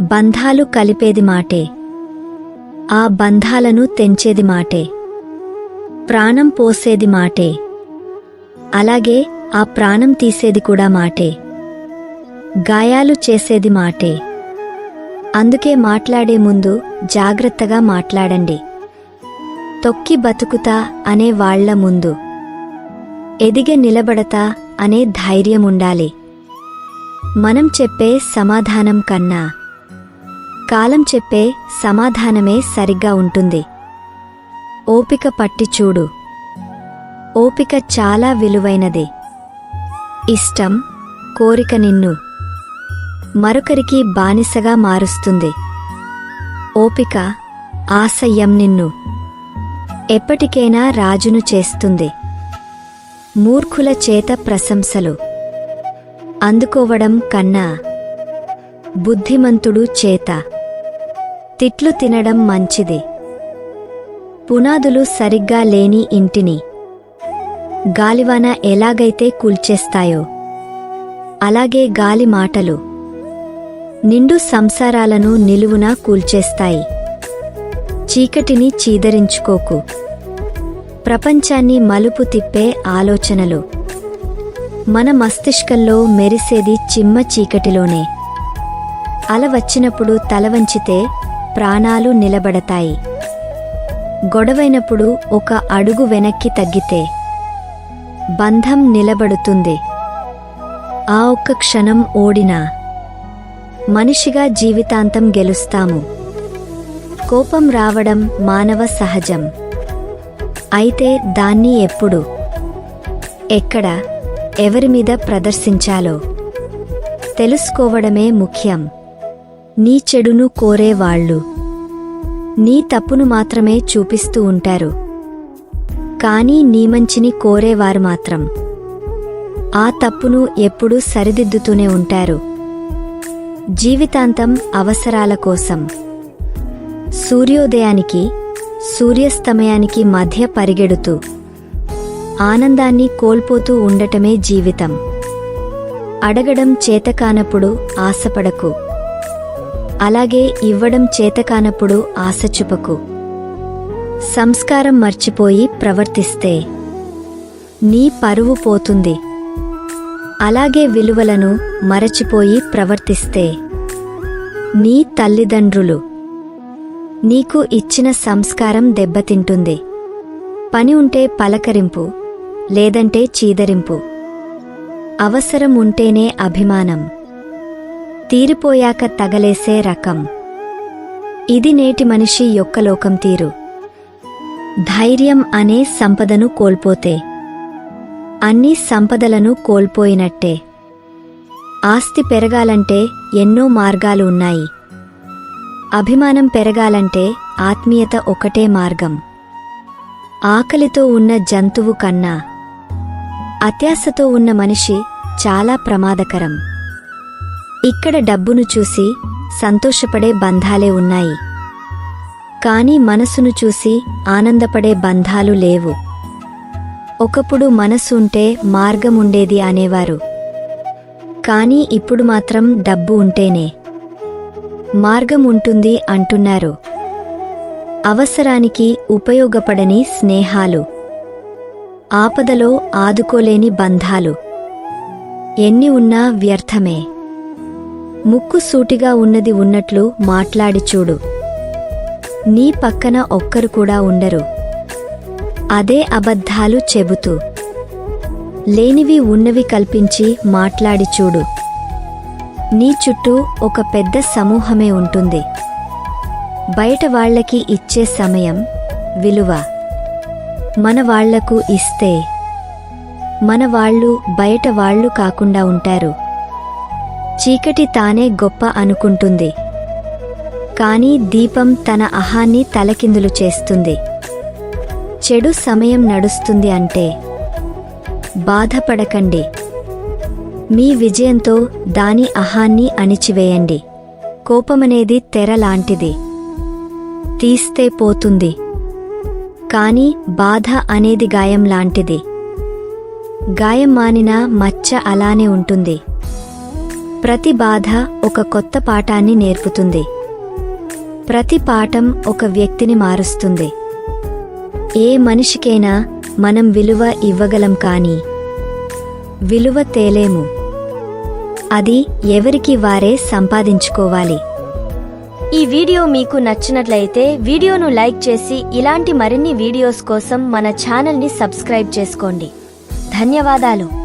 బంధాలు కలిపేది మాటే. ఆ బంధాలను తెంచేది మాటే. ప్రాణం పోసేది మాటే. అలాగే ఆ ప్రాణం తీసేది కూడా మాటే. గాయాలు చేసేది మాటే. అందుకే మాట్లాడే ముందు జాగ్రత్తగా మాట్లాడండి. తొక్కి బతుకుతా అనే వాళ్ళ ముందు. ఎదిగే నిలబడతా అనే ధైర్యముండాలి మనం చెప్పే సమాధానం కన్నా. కాలం చెప్పే సమాధానమే సరిగ్గా ఉంటుంది. ఓపిక పట్టి చూడు. ఓపిక చాలా విలువైనది. ఇష్టం కోరిక నిన్ను. మరొకరికి బానిసగా మారుస్తుంది. ఓపిక ఆశయం నిన్ను. ఎప్పటికైనా రాజును చేస్తుంది. మూర్ఖుల చేత ప్రశంసలు. అందుకోవడం కన్నా బుద్ధిమంతుడు చేత. తిట్లు తినడం మంచిది. పునాదులు సరిగ్గా లేని ఇంటిని. గాలివాన ఎలాగైతే కూల్చేస్తాయో అలాగే గాలి మాటలు. నిండు సంసారాలను నిలువునా కూల్చేస్తాయి. చీకటిని చీదరించుకోకు. ప్రపంచాన్ని మలుపు తిప్పే ఆలోచనలు. మన మస్తిష్కంలో మెరిసేది చిమ్మ చీకటిలోనే. అల వచ్చినప్పుడు తల వంచితే ప్రాణాలు నిలబడతాయి. గొడవైనప్పుడు ఒక అడుగు వెనక్కి తగ్గితే బంధం నిలబడుతుంది. ఆ ఒక్క క్షణం ఓడినా మనిషిగా జీవితాంతం గెలుస్తాము. కోపం రావడం మానవ సహజం. అయితే దాన్ని ఎప్పుడు ఎక్కడ ఎవరి మీద ప్రదర్శించాలో తెలుసుకోవడమే ముఖ్యం. నీ చెడును కోరేవాళ్ళు నీ తప్పును మాత్రమే చూపిస్తూ ఉంటారు. కానీ నీ మంచిని కోరేవారు మాత్రం. ఆ తప్పును ఎప్పుడూ సరిదిద్దుతూనే ఉంటారు. జీవితాంతం అవసరాల కోసం. సూర్యోదయానికి సూర్యాస్తమయానికి మధ్య పరిగెడుతూ ఆనందాన్ని కోల్పోతూ ఉండటమే జీవితం. అడగడం చేతకానప్పుడు ఆశపడకు. అలాగే ఇవ్వడం చేతకానప్పుడు ఆశ చూపకు. సంస్కారం మర్చిపోయి ప్రవర్తిస్తే నీ పరువు పోతుంది. అలాగే విలువలను మరచిపోయి ప్రవర్తిస్తే నీ తల్లిదండ్రులు నీకు ఇచ్చిన సంస్కారం దెబ్బతింటుంది. పని ఉంటే పలకరింపు లేదంటే చీదరింపు. అవసరం ఉంటేనే అభిమానం. తీరిపోయాక తగలేసే రకం. ఇది నేటి మనిషి యొక్క లోకం తీరు. ధైర్యం అనే సంపదను కోల్పోతే అన్ని సంపదలను కోల్పోయినట్టే. ఆస్తి పెరగాలంటే ఎన్నో మార్గాలు ఉన్నాయి. అభిమానం పెరగాలంటే ఆత్మీయత ఒకటే మార్గం. ఆకలితో ఉన్న జంతువు కన్నా అత్యాశతో ఉన్న మనిషి చాలా ప్రమాదకరం. ఇక్కడ డబ్బును చూసి సంతోషపడే బంధాలే ఉన్నాయి. కానీ మనసును చూసి ఆనందపడే బంధాలు లేవు. ఒకప్పుడు మనసుంటే మార్గముండేది అనేవారు. కానీ ఇప్పుడు మాత్రం డబ్బు ఉంటేనే. మార్గం ఉంటుంది అంటున్నారు. అవసరానికి ఉపయోగపడని స్నేహాలు. ఆపదలో ఆదుకోలేని బంధాలు. ఎన్ని ఉన్నా వ్యర్థమే. ముక్కు సూటిగా ఉన్నది ఉన్నట్లు మాట్లాడి చూడు. నీ పక్కన ఒక్కరు కూడా ఉండరు. అదే అబద్ధాలు చెబుతూ. లేనివి ఉన్నవి కల్పించి మాట్లాడి చూడు. నీ చుట్టూ ఒక పెద్ద సమూహమే ఉంటుంది. బయట వాళ్ళకి ఇచ్చే సమయం విలువ. మన వాళ్ళకు ఇస్తే. మన వాళ్ళు బయట వాళ్ళు కాకుండా ఉంటారు. చీకటి తానే గొప్ప అనుకుంటుంది. కానీ దీపం తన అహాన్ని తలకిందులు చేస్తుంది. చెడు సమయం నడుస్తుంది అంటే బాధపడకండి. మీ విజయంతో దాని అహాన్ని అణిచివేయండి. కోపమనేది తెరలాంటిది తీస్తే పోతుంది. కాని బాధ అనేది గాయం లాంటిది. గాయం మానినా మచ్చ అలానే ఉంటుంది. ప్రతి బాధ ఒక కొత్త పాఠాన్ని నేర్పుతుంది. ప్రతి పాఠం ఒక వ్యక్తిని మారుస్తుంది. ఏ మనిషికైనా మనం విలువ ఇవ్వగలం కానీ విలువ తేలేము. అది ఎవరికి వారే సంపాదించుకోవాలి. ఈ వీడియో మీకు నచ్చినట్లయితే వీడియోను లైక్ చేసి ఇలాంటి మరిన్ని వీడియోస్ కోసం మన ఛానల్ని సబ్స్క్రైబ్ చేసుకోండి. ధన్యవాదాలు.